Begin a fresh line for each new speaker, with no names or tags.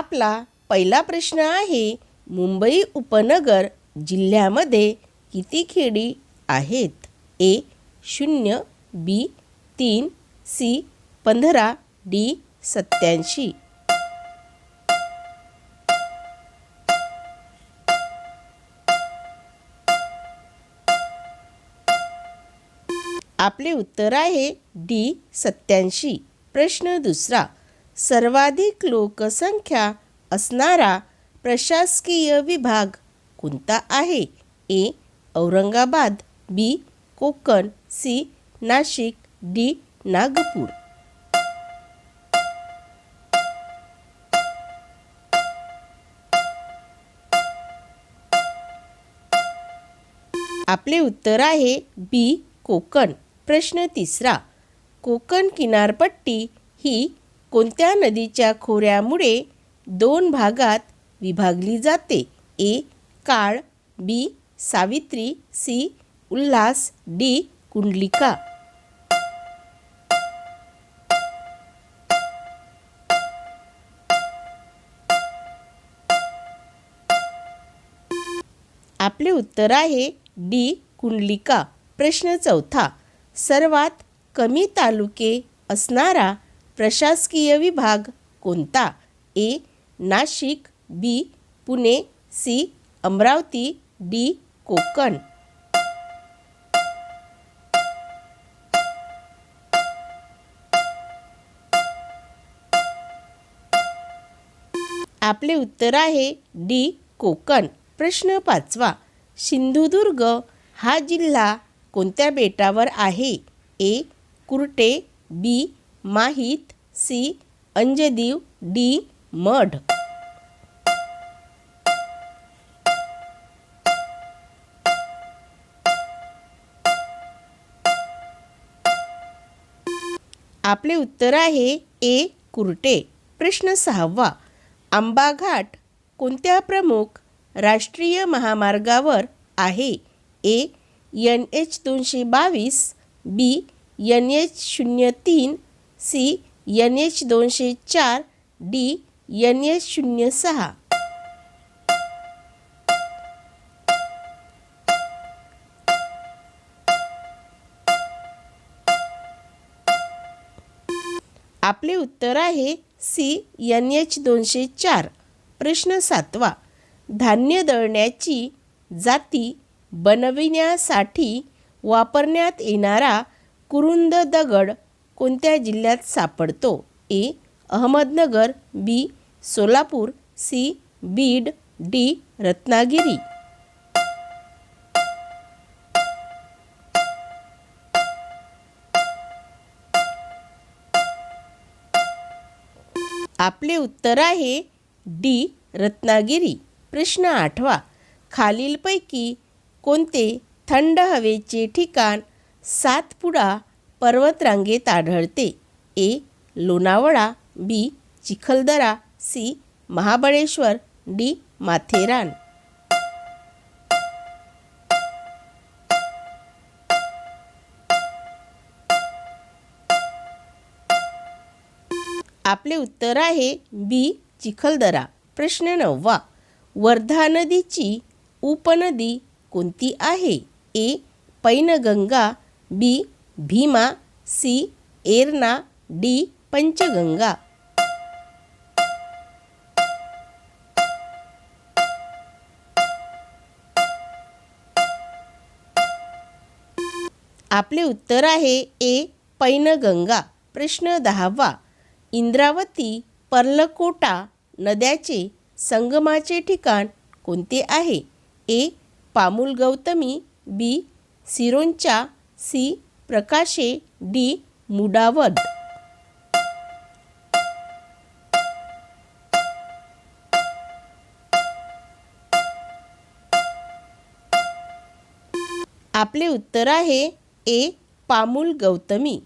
आपला पहिला प्रश्न आहे मुंबई उपनगर जिल्ह्यामध्ये किती खेडी आहेत? ए शून्य बी तीन सी पंधरा डी सत्याऐंशी आपले उत्तर आहे डी सत्याऐंशी प्रश्न दुसरा सर्वाधिक लोकसंख्या असणारा प्रशासकीय विभाग कोणता आहे? A. Aurangabad B. Konkan C. Nashik D. Nagpur. आपले उत्तर आहे बी. कोकण. प्रश्न तिसरा. कोकण किनारपट्टी ही कोणत्या नदीच्या खोऱ्यामुळे दोन भागात विभागली जाते? A. Kal B. Savitri C. Ulhas D. Kundalika. आपले उत्तर आहे डी. कुंडलिका. प्रश्न चौथा. सर्वात कमी तालुके असणारा प्रशासकीय विभाग कोणता? A. Nashik B. Pune C. Amravati D. Konkan. आपले उत्तर आहे डी. कोकण. प्रश्न पाचवा. सिंधुदुर्ग हा जिल्हा कोणत्या बेटावर आहे? ए. कुर्टे बी. माहीत सी अंजदीव डी मढ. आपले उत्तर आहे ए कुर्टे. प्रश्न सहावा. आंबा घाट कोणत्या प्रमुख राष्ट्रीय महामार्गावर आहे? ए एन एच दोनशे बावीस बी एन एच शून्य तीन सी एन एच दोनशे चार डी एन एच शून्य सहा. आपले उत्तर आहे सी एन एच दोनशे चार. प्रश्न सातवा. धान्य दळण्याची जाती बनविण्यासाठी वापरण्यात येणारा कुरुंद दगड कोणत्या जिल्ह्यात सापडतो? A. Ahmednagar B. Solapur C. Beed D. Ratnagiri. आपले उत्तर आहे डी. रत्नागिरी. प्रश्न आठवा. खालीलपैकी कोणते थंड हवेचे ठिकाण सातपुडा पर्वतरांगेत आढळते A. Lonavala B. Chikhaldara C. Mahabaleshwar D. Matheran. आपले उत्तर आहे बी. चिखलदरा. प्रश्न नववा. वर्धा नदीची उपनदी कोणती आहे? A. Painganga B. Bhima C Erna D Panchganga. आपले उत्तर आहे ए पैनगंगा. प्रश्न दहावा. इंद्रावती पर्लकोटा नद्याचे संगमाचे ठिकाण कोणते आहे? A Pamul Gautami B Sironcha C Prakashe D. Mudawad आपले उत्तर आहे ए. पामुल गौतमी.